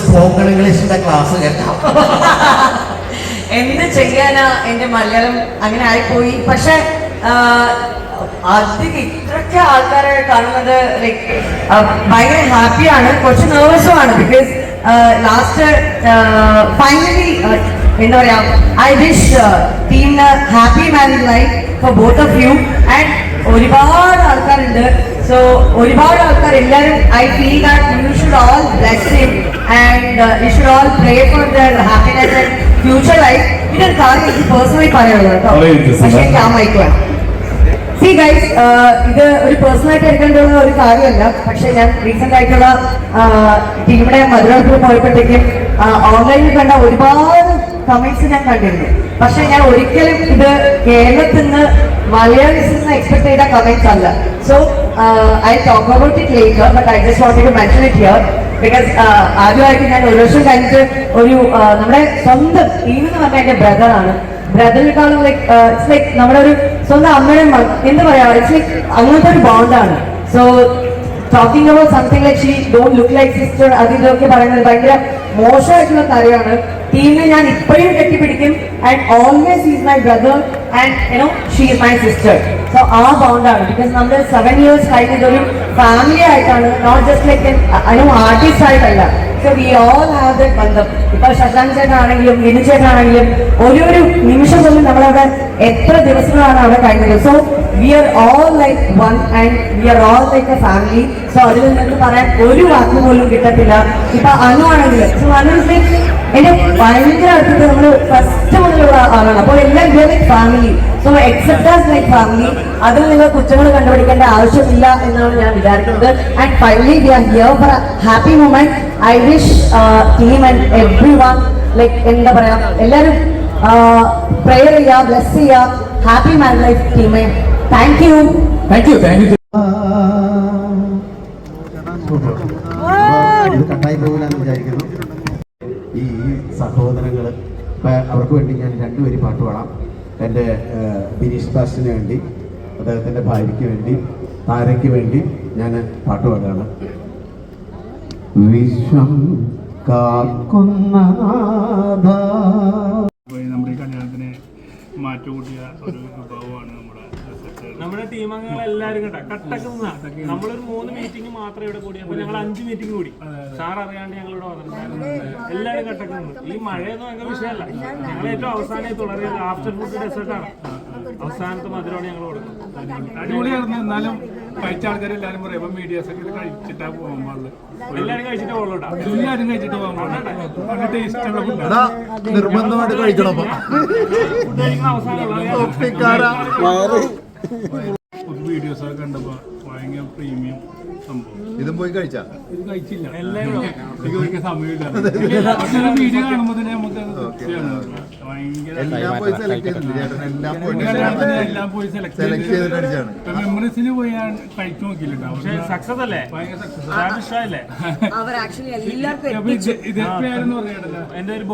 Spoken ഇംഗ്ലീഷിന്റെ class കേൾക്കാം എന്ത് ചെയ്യാനാ എന്റെ മലയാളം അങ്ങനെ ആയിപ്പോയി. പക്ഷെ അധികം ഇത്രയ്ക്ക് ആൾക്കാരെ കാണുന്നത് ഭയങ്കര ഹാപ്പിയാണ് കുറച്ച് നെർവസും ആണ്. ബിക്കോസ് ലാസ്റ്റ് ഫൈനലി എന്താ പറയാ ഐ വിഷ് ടീമിന് happy married life for both of you and ഒരുപാട് ആൾക്കാരുണ്ട്. സോ ഒരുപാട് ആൾക്കാർ എല്ലാവരും I feel that you should all bless him and you should all pray for their happiness and future life ഇതൊരു കാര്യം എനിക്ക് പേഴ്സണലി പറയാനുള്ളത് കേട്ടോ. പക്ഷേ എനിക്ക് ആ സി ഗൈസ് ഇത് ഒരു പേഴ്സണൽ ആയിട്ട് എടുക്കേണ്ട ഒരു കാര്യമല്ല. പക്ഷെ ഞാൻ റീസെന്റ് ആയിട്ടുള്ള ടീമിന്റെ മധുരത്തിൽ പോയപ്പോഴത്തേക്കും ഓൺലൈനിൽ കണ്ട ഒരുപാട് കമന്റ്സ് ഞാൻ കണ്ടിരുന്നു. പക്ഷെ ഞാൻ ഒരിക്കലും ഇത് കേരളത്തിൽ നിന്ന് മലയാളീസിൽ നിന്ന് എക്സ്പെക്ട് ചെയ്ത കമന്റ്സ് അല്ല. So I talk about it later but I just want to mention it here because ആദ്യമായിട്ട് ഞാൻ ഒരു വർഷം കഴിഞ്ഞിട്ട് ഒരു നമ്മുടെ സ്വന്തം ടീം എന്ന് പറഞ്ഞാൽ എന്റെ ബ്രദറാണ് ബ്രദറിനെക്കാളും ലൈക്ക് ഇറ്റ്സ് ലൈക്ക് നമ്മുടെ ഒരു സ്വന്തം അമ്മയുടെ എന്ത് പറയാ ഇറ്റ്സ് ലൈക്ക് അങ്ങനത്തെ ഒരു ബോണ്ടാണ് so talking about something like she don't look like sister അത് ഇതൊക്കെ പറയുന്നത് ഭയങ്കര മോശമായിട്ടുള്ള കാര്യമാണ്. ടീമിനെ ഞാൻ ഇപ്പോഴും കെട്ടിപ്പിടിക്കും. And always is my brother and you know she is my sister so ആ ബോണ്ടാണ് ബിക്കോസ് നമ്മൾ സെവൻ ഇയേഴ്സ് കഴിഞ്ഞ ഇതൊരു ഫാമിലി ആയിട്ടാണ്. Not just like an artist ആയിട്ടല്ല. So we all have the ബന്ധം. ഇപ്പൊ ശശാങ്ക് ചേട്ടനാണെങ്കിലും വിനു ചേട്ടനാണെങ്കിലും ഒരു നിമിഷം പോലും നമ്മളവിടെ എത്ര ദിവസങ്ങളാണ് അവിടെ കഴിഞ്ഞത്. So we are all like one and we are all like a family so അതിൽ നിങ്ങൾക്ക് പറയാൻ ഒരു വാക്ക് പോലും കിട്ടത്തില്ല. ഇപ്പൊ അനു ആണെങ്കിൽ സോ അനു എന്റെ ഭയങ്കര അടുത്തിട്ട് നമ്മൾ ഫസ്റ്റ് മുതലുള്ള ആളാണ്. അപ്പോൾ എല്ലാം we like family so except like family അതിൽ നിങ്ങൾ കുറ്റങ്ങൾ കണ്ടുപിടിക്കേണ്ട ആവശ്യമില്ല എന്നാണ് ഞാൻ വിചാരിക്കുന്നത്. And finally we are here for happy moment I wish team and everyone like എന്താ പറയാ എല്ലാവരും പ്രെയർ ചെയ്യുക ബ്ലെസ് ചെയ്യുക. Happy man life ടീമേ thank you thank you thank you ഇത് കട്ടായി പോകില്ലെന്ന് വിചാരിക്കുന്നു ഈ സഹോദരങ്ങൾ അവർക്ക് വേണ്ടി ഞാൻ രണ്ടുപേരി പാട്ട് പാടാം. എന്റെ ബിനീഷ് ദാസിന് വേണ്ടി അദ്ദേഹത്തിന്റെ ഭാര്യയ്ക്ക് വേണ്ടി താരയ്ക്ക് വേണ്ടി ഞാൻ പാട്ട് പാടുകയാണ്. വിശ്വം കാക്കുന്ന നമ്മുടെ ഈ കല്യാണത്തിന് മാറ്റുകൂട്ടിയ ഒരു വിഭവമാണ് നമ്മുടെ. നമ്മുടെ ടീം അംഗങ്ങൾ എല്ലാവരും കേട്ടോ കട്ടക്കുന്ന. നമ്മളൊരു മൂന്ന് മീറ്റിംഗ് മാത്രമേ ഇവിടെ കൂടി അപ്പൊ ഞങ്ങൾ അഞ്ച് മീറ്റിംഗ് കൂടി. സാർ അറിയാണ്ട് ഞങ്ങൾ ഇവിടെ വന്നിട്ടുണ്ടായിരുന്നു. എല്ലാവരും കട്ടക്കുന്നു ഈ മഴയൊന്നും ഭയങ്കര വിഷയമല്ല. ഞങ്ങൾ ഏറ്റവും അവസാനം തുടരുന്നത് ആഫ്റ്റർ ഫുഡ് ഡെസേർട്ട് ആണ്. അവസാനത്തെ മധുരമാണ് ഞങ്ങൾ കൊടുക്കുന്നത് അടിപൊളിയായിരുന്നു. എന്നാലും കഴിച്ച ആൾക്കാർ എല്ലാവരും പറയും ഇപ്പം മീഡിയാസ് ഒക്കെ ഇത് കഴിച്ചിട്ടാ പോകാൻ പാടുള്ളൂ എല്ലാരും കഴിച്ചിട്ട് പോകുള്ളൂട്ടാ എല്ലാവരും കഴിച്ചിട്ട് പോകാൻ പാടില്ല. നിർബന്ധമായിട്ട് കഴിക്കണം അവസാനം വീഡിയോസ് ഒക്കെ കണ്ടപ്പോൾ ഭയങ്കര പ്രീമിയം സംഭവം. ഇതും പോയി കഴിച്ചാ? ഇത് കഴിച്ചില്ല. എനിക്ക് ഒരിക്കൽ സമയമില്ല. പക്ഷേ വീഡിയോ കാണുമ്പോൾ തന്നെ നമുക്ക് അത് ചെയ്യണം. ഭയങ്കര എല്ലാം പോയി സെലക്ട് ചെയ്തിട്ടുണ്ട് ചേട്ടൻ എല്ലാം പോയി കല്യാണത്തിന് എല്ലാം പോയി സെലക്ട് സെലക്ട് ചെയ്തിട്ട് അടിച്ചാണ്. ഇപ്പൊ മെമ്മറീസിന് പോയി ഞാൻ കഴിച്ചു നോക്കിയില്ല പക്ഷേ സക്സസ് അല്ലേ? ഭയങ്കര സക്സസ് അവർ ആക്ച്വലി എല്ലാവർക്കും എന്റെ ഒരു